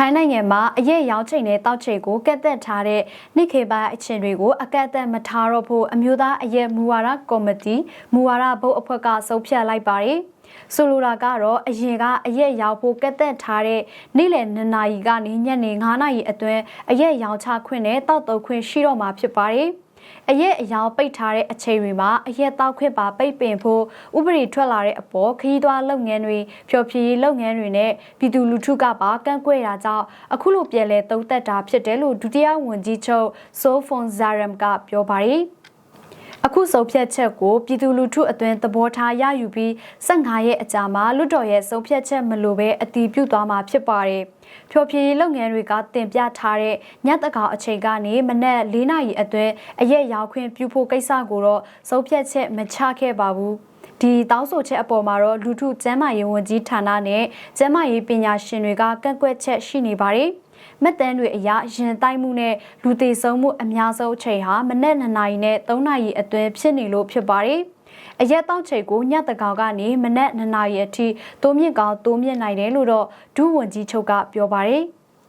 ထိုင်းနိုင်ငံမှာအရက်ရောင်းချိန်နဲ့တောက်ချိန်ကိုကက်သက်ထားတဲ့နိခေပိုင်းအချင်းတွေကိုအကန့်အသတ်မထားတော့ဖို့အမျိုးသားအရက်မူဝါဒကော်မတီမူဝါဒဘုတ်အဖွဲ့ကဆုံးဖြတ်လိုက်ပါတယ်။ဆိုလိုတာကတော့အရင်ကအရက်ရောင်းဖို့ကက်သက်ထားတဲ့နေ့လယ်2နာရီကနေညနေ9နာရီအတွင်းအရက်ရောင်းချခွင့်နဲ့တောက်တုပ်ခွင့်ရှိတော့မှာဖြစ်ပါတယ်။ အရက်အယောင်ပိတ်ထားတဲ့အချိန်တွေမှာအရက်တောက်ခွင့်ပါပိတ်ပင်ဖို့ဥပဒေထွက်လာတဲ့အပေါ်ခရီးသွားလုပ်ငန်းတွေဖျော်ဖြေရေးလုပ်ငန်းတွေနဲ့ပြည်သူလူထုကပါကန့်ကွက်တာကြောင့်အခုလိုပြည်လဲသုံးသက်တာဖြစ်တယ်လို့ဒုတိယဝန်ကြီးချုပ်ဆိုဖွန်ဇာရမ်ကပြောပါတယ် အခုဆုံးဖြတ်ချက်ကိုပြည်သူလူထုအတွင်းသဘောထားရယူပြီး15ရက်အကြာမှာလွတ်တော်ရဲ့ဆုံးဖြတ်ချက်မလိုဘဲအတီးပြုတ်သွားမှာဖြစ်ပါတယ်။ဖျော်ဖြေရေးလုပ်ငန်းတွေကတင်ပြထားတဲ့ညတကောင်အချိန်ကနေမနက်၄နာရီအတွင်းအရက်ရောက်ခွင့်ပြုဖို့ကိစ္စကိုတော့ဆုံးဖြတ်ချက်မချခဲ့ပါဘူးဒီတောင်းဆိုချက်အပေါ်မှာတော့လူထုကျန်းမာရေးဝန်ကြီးဌာနနဲ့ကျန်းမာရေးပညာရှင်တွေကကန့်ကွက်ချက်ရှိနေပါတယ်။ မက်တန်းတွေအရရင်တိုက်မှုနဲ့လူသေးဆုံးမှုအများဆုံးအချိန်ဟာမနက်2နာရီနဲ့3နာရီအတွင်းဖြစ်နေလို့ဖြစ်ပါတယ်။အရက်တောက်ချိန်ကိုညတကောင်ကနေမနက်2နာရီအထိတိုးမြင့်ကောင်းတိုးမြင့်နိုင်တယ်လို့တော့ဒုဝန်ကြီးချုပ်ကပြောပါတယ်။